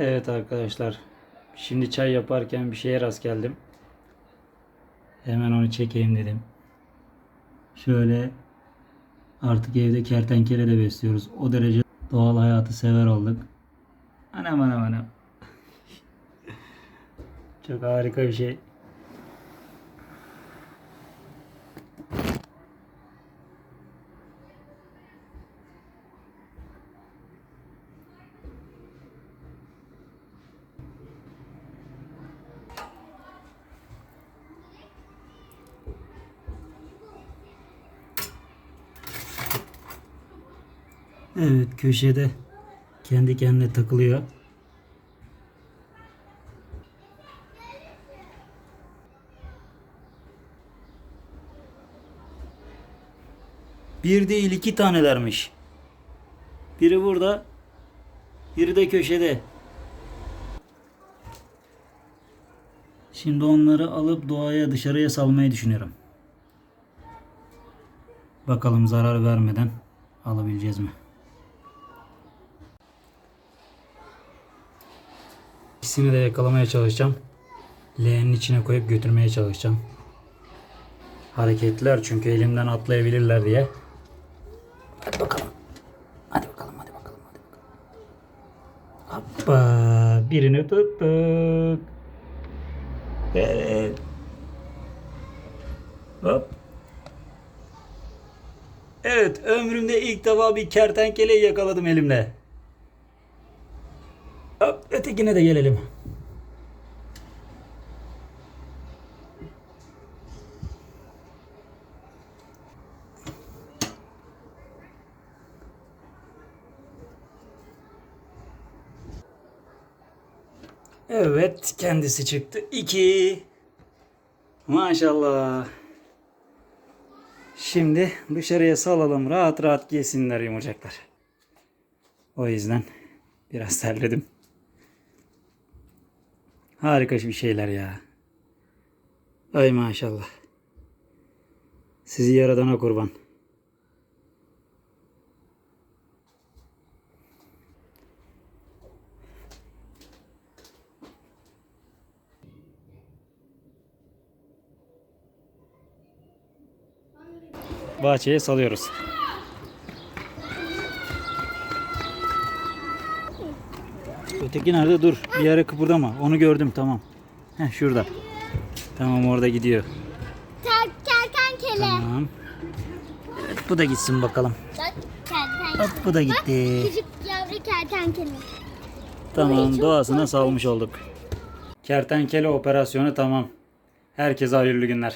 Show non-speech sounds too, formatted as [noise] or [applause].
Evet arkadaşlar. Şimdi çay yaparken bir şeye rast geldim. Hemen onu çekeyim dedim. Şöyle artık evde kertenkele de besliyoruz. O derece doğal hayatı sever olduk. Anam anam anam. [laughs] Çok harika bir şey. Evet köşede kendi kendine takılıyor. Bir değil iki tanelermiş. Biri burada, biri de köşede. Şimdi onları alıp doğaya dışarıya salmayı düşünüyorum. Bakalım zarar vermeden alabileceğiz mi? İkisini de yakalamaya çalışacağım. Leğenin içine koyup götürmeye çalışacağım. Hareketler çünkü elimden atlayabilirler diye. Hadi bakalım. Hadi bakalım, hadi bakalım, hadi bakalım. Hoppa, birini tuttuk. Evet. Hop. Evet, ömrümde ilk defa bir kertenkeleyi yakaladım elimle. Ötekine de gelelim. Evet, kendisi çıktı. İki. Maşallah. Şimdi dışarıya salalım. Rahat rahat yesinler yumurcaklar. O yüzden biraz terledim. Harika bir şeyler ya. Ay maşallah. Sizi yaradana kurban. Bahçeye salıyoruz. Öteki nerede? Dur. Bir yere kıpırdama. Onu gördüm tamam. Heh şurada. Tamam orada gidiyor. Kertenkele. Tamam. Evet bu da gitsin bakalım. Bak kertenkele. Hop bu da gitti. Küçük yavru kertenkele. Tamam doğasına salmış olduk. Kertenkele operasyonu tamam. Herkese hayırlı günler.